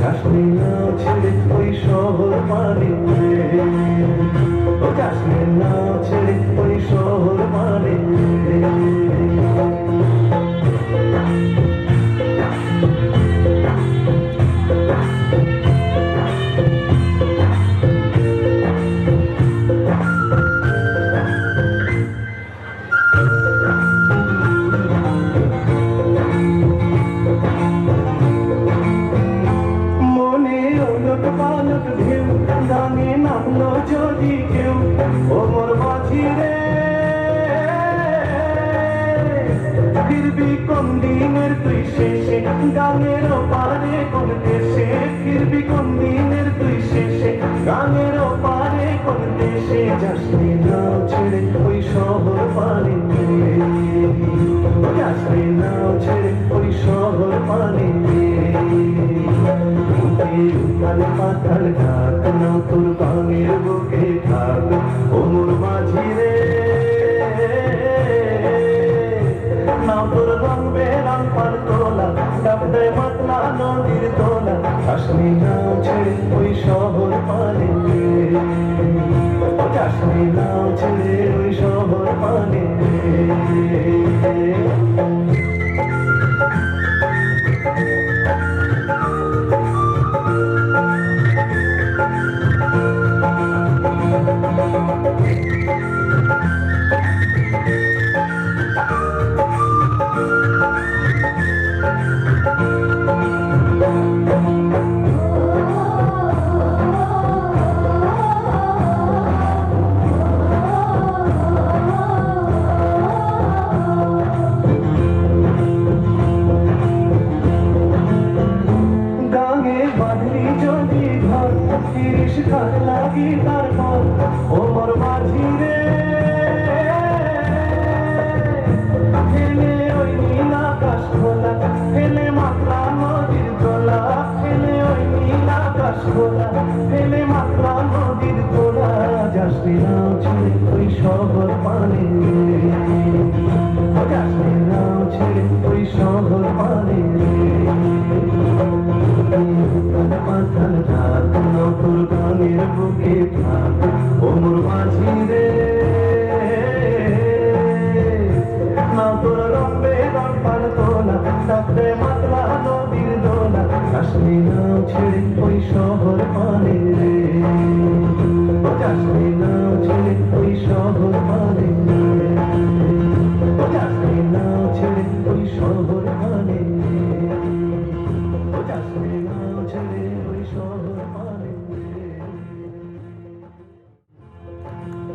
কাশ্মীর নাও ছেড়ে ওই শহর মানে নামলো যদি কেউ ও মোর মাঝি রে ফিরবি কোন দিনের তুই শেষে গানের পারে কোন দেশে? ফিরবি কোন দিনের তুই শেষে গানের পারে কোন দেশে? যাসনি নাও ছেড়ে ওই শহর পানি যাসনি নাও ছেড়ে ওই শহর পানি উতাল পাতাল ঢাক নাও তোর নদীর তোলা কাশ্মী নাও ছেড়ে ওই শহর পানে কাশ্মী নাও ছেড়ে ওই শহর পানে গাঙে কাল লাগি তারপর ওমর মাঝি রে। ফেলে ওই নীল আকাশ খোলা ফেলে মাতলা নদীর তোলা ফেলে ওই নীল আকাশ খোলা ফেলে মাতলা নাও গানের বুকে থাক ওমর মাঝি রে। নাও তোর রম্বে রং পাল তোলা ডাকতে মাতলা নদীর দোলা, কাশ্মীর নাও ছেড়ে ওই শহর পানে রে। নাও